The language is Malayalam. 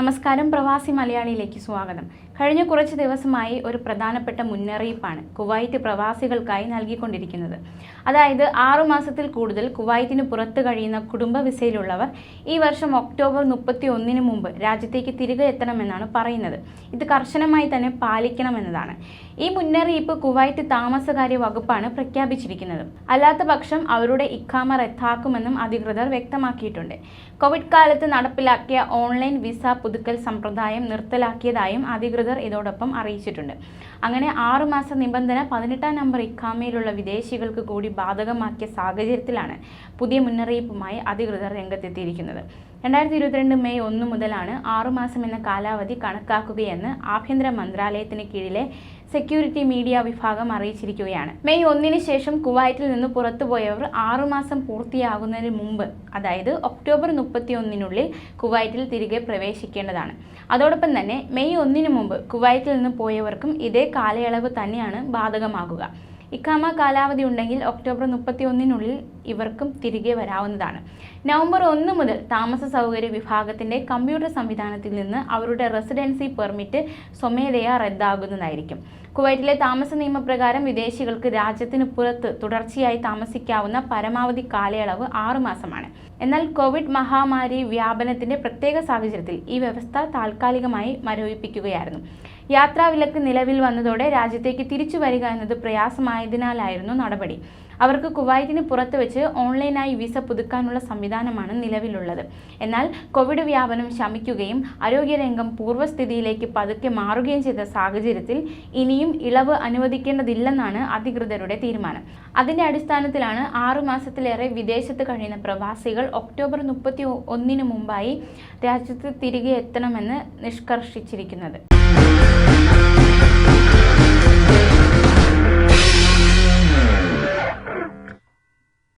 നമസ്കാരം പ്രവാസി മലയാളിയിലേക്ക് സ്വാഗതം. കഴിഞ്ഞ കുറച്ച് ദിവസമായി ഒരു പ്രധാനപ്പെട്ട മുന്നറിയിപ്പാണ് കുവൈറ്റ് പ്രവാസികൾക്കായി നൽകിക്കൊണ്ടിരിക്കുന്നത്. അതായത് ആറു മാസത്തിൽ കൂടുതൽ കുവൈറ്റിന് പുറത്ത് കഴിയുന്ന കുടുംബ വിസയിലുള്ളവർ ഈ വർഷം ഒക്ടോബർ മുപ്പത്തി ഒന്നിന് മുമ്പ് രാജ്യത്തേക്ക് തിരികെ എത്തണമെന്നാണ് പറയുന്നത്. ഇത് കർശനമായി തന്നെ പാലിക്കണമെന്നതാണ്. ഈ മുന്നറിയിപ്പ് കുവൈറ്റ് താമസകാര്യ വകുപ്പാണ് പ്രഖ്യാപിച്ചിരിക്കുന്നത്. അല്ലാത്ത പക്ഷം അവരുടെ ഇഖാമ റദ്ദാക്കുമെന്നും അധികൃതർ വ്യക്തമാക്കിയിട്ടുണ്ട്. കോവിഡ് കാലത്ത് നടപ്പിലാക്കിയ ഓൺലൈൻ വിസ പുതുക്കൽ സമ്പ്രദായം നിർത്തലാക്കിയതായും അധികൃതർ ഇതോടൊപ്പം അറിയിച്ചിട്ടുണ്ട്. അങ്ങനെ ആറുമാസ നിബന്ധന പതിനെട്ടാം നമ്പർ ഇഖാമയിലുള്ള വിദേശികൾക്ക് കൂടി ബാധകമാക്കിയ സാഹചര്യത്തിലാണ് പുതിയ മുന്നറിയിപ്പുമായി അധികൃതർ രംഗത്തെത്തിയിരിക്കുന്നത്. രണ്ടായിരത്തി ഇരുപത്തിരണ്ട് മെയ് ഒന്ന് മുതലാണ് ആറുമാസം എന്ന കാലാവധി കണക്കാക്കുകയെന്ന് ആഭ്യന്തര മന്ത്രാലയത്തിന് കീഴിലെ സെക്യൂരിറ്റി മീഡിയ വിഭാഗം അറിയിച്ചിരിക്കുകയാണ്. മെയ് ഒന്നിന് ശേഷം കുവൈറ്റിൽ നിന്ന് പുറത്തുപോയവർ ആറുമാസം പൂർത്തിയാകുന്നതിന് മുമ്പ് അതായത് ഒക്ടോബർ മുപ്പത്തി ഒന്നിനുള്ളിൽ കുവൈറ്റിൽ തിരികെ പ്രവേശിക്കേണ്ടതാണ്. അതോടൊപ്പം തന്നെ മെയ് ഒന്നിന് മുമ്പ് കുവൈറ്റിൽ നിന്ന് പോയവർക്കും ഇതേ കാലയളവ് തന്നെയാണ് ബാധകമാകുക. ഇക്കാമ കാലാവധി ഉണ്ടെങ്കിൽ ഒക്ടോബർ മുപ്പത്തി ഒന്നിനുള്ളിൽ ഇവർക്കും തിരികെ വരാവുന്നതാണ്. നവംബർ ഒന്ന് മുതൽ താമസ സൗകര്യ വിഭാഗത്തിന്റെ കമ്പ്യൂട്ടർ സംവിധാനത്തിൽ നിന്ന് അവരുടെ റെസിഡൻസി പെർമിറ്റ് സ്വമേധയാ റദ്ദാകുന്നതായിരിക്കും. കുവൈറ്റിലെ താമസ നിയമപ്രകാരം വിദേശികൾക്ക് രാജ്യത്തിന് പുറത്ത് തുടർച്ചയായി താമസിക്കാവുന്ന പരമാവധി കാലയളവ് ആറുമാസമാണ് എന്നാൽ കോവിഡ് മഹാമാരി വ്യാപനത്തിന്റെ പ്രത്യേക സാഹചര്യത്തിൽ ഈ വ്യവസ്ഥ താൽക്കാലികമായി മരവിപ്പിക്കുകയായിരുന്നു. യാത്രാവിലക്ക് നിലവിൽ വന്നതോടെ രാജ്യത്തേക്ക് തിരിച്ചു വരിക എന്നത് പ്രയാസമായതിനാലായിരുന്നു നടപടി. അവർക്ക് കുവൈറ്റിന് പുറത്ത് വെച്ച് ഓൺലൈനായി വിസ പുതുക്കാനുള്ള സംവിധാനമാണ് നിലവിലുള്ളത്. എന്നാൽ കോവിഡ് വ്യാപനം ശമിക്കുകയും ആരോഗ്യരംഗം പൂർവസ്ഥിതിയിലേക്ക് പതുക്കെ മാറുകയും ചെയ്ത സാഹചര്യത്തിൽ ഇനിയും ഇളവ് അനുവദിക്കേണ്ടതില്ലെന്നാണ് അധികൃതരുടെ തീരുമാനം. അതിന്റെ അടിസ്ഥാനത്തിലാണ് ആറു മാസത്തിലേറെ വിദേശത്ത് കഴിയുന്ന പ്രവാസികൾ ഒക്ടോബർ മുപ്പത്തി ഒന്നിന് മുമ്പായി രാജ്യത്ത് തിരികെ എത്തണമെന്ന് നിഷ്കർഷിച്ചിരിക്കുന്നത്.